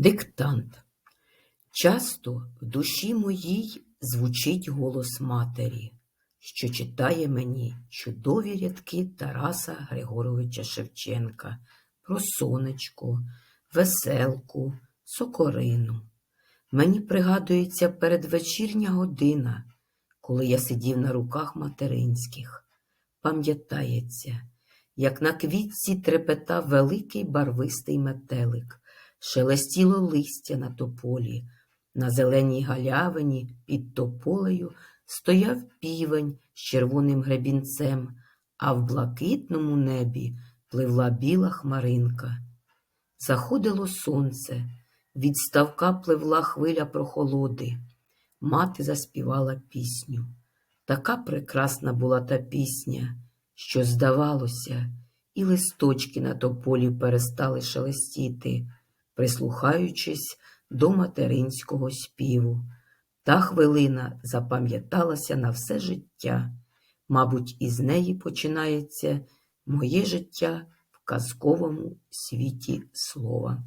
Диктант. Часто в душі моїй звучить голос матері, що читає мені чудові рядки Тараса Григоровича Шевченка про сонечко, веселку, сокорину. Мені пригадується передвечірня година, коли я сидів на руках материнських. Пам'ятається, як на квітці трепетав великий барвистий метелик, шелестіло листя на тополі, на зеленій галявині під тополею стояв півень з червоним гребінцем, а в блакитному небі пливла біла хмаринка. Заходило сонце, від ставка пливла хвиля прохолоди. Мати заспівала пісню. Така прекрасна була та пісня, що, здавалося, і листочки на тополі перестали шелестіти, прислухаючись до материнського співу. Та хвилина запам'яталася на все життя. Мабуть, із неї починається моє життя в казковому світі слова.